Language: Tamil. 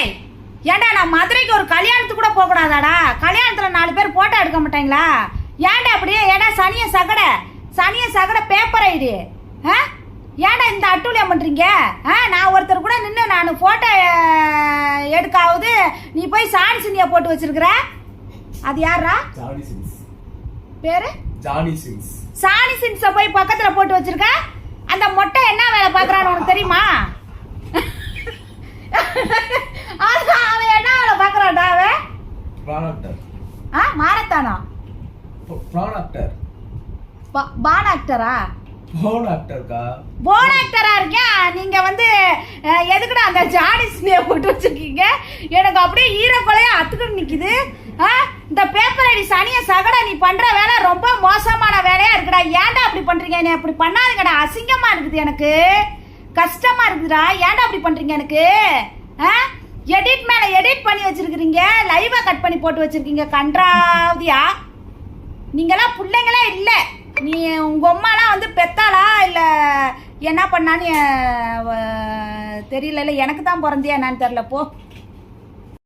டேய் ஏன்டா நான் மதுரைக்கு ஒரு கல்யாணத்துக்கு கூட போகக்கூடாதாடா? கல்யாணத்தில் நாலு பேர் போட்டோ எடுக்க மாட்டாங்களா? ஏன்டா அப்படியே ஏடா சனிய சகட? சனிய சகட பேப்பர் ஐடி? ஆ? ஏன்டா இந்த அட்டூழியம் பண்ணுறீங்க ஆ? நான் ஒருத்தர் கூட நின்று நான் ஃபோட்டோ எடுக்காவது நீ போய் சாணி சினியா போட்டு வச்சிருக்கிற? அது யாரா பேரு? ஜானி சாணி சின்ஸை போய் பக்கத்தில் போட்டு வச்சிருக்க? அந்த மொட்டை என்ன வேலை பார்க்குறான்னு உனக்கு தெரியுமா? ஆ மாரத்தானா? ப்ராடக்டர் பா- பான் ஆக்டரா போன் ஆக்டர்க்கா போன் ஆக்டரா இருக்கேன். நீங்க வந்து எதுக்குடா அந்த ஜானிஸ்னே போட்டு வச்சிருக்கீங்க? எனக்கு அப்படியே ஈரக்கொலையா அத்துக்கிட்டு நிக்குது. இந்த பேப்பர் அடி சனிய சகட நீ பண்ற வேலை ரொம்ப மோசமான வேலையா இருக்குடா. ஏன்டா அப்படி பண்றீங்க? என்னை அப்படி பண்ணாதீங்கடா. அசிங்கமா இருக்குது எனக்கு. கஷ்டமா இருக்குதுடா. ஏன்டா அப்படி பண்றீங்க எனக்கு? ஆ? பண்ணி வச்சிருக்கிறீங்க? லைவா கட் பண்ணி போட்டு வச்சிருக்கீங்க கன்றாவதியா நீங்களாம் பிள்ளைங்களே இல்லை. நீ உங்க அம்மாலாம் வந்து பெத்தாளா? இல்லை என்ன பண்ணான்னு தெரியல. இல்லை எனக்கு தான் பிறந்தியா என்னன்னு தெரில போ.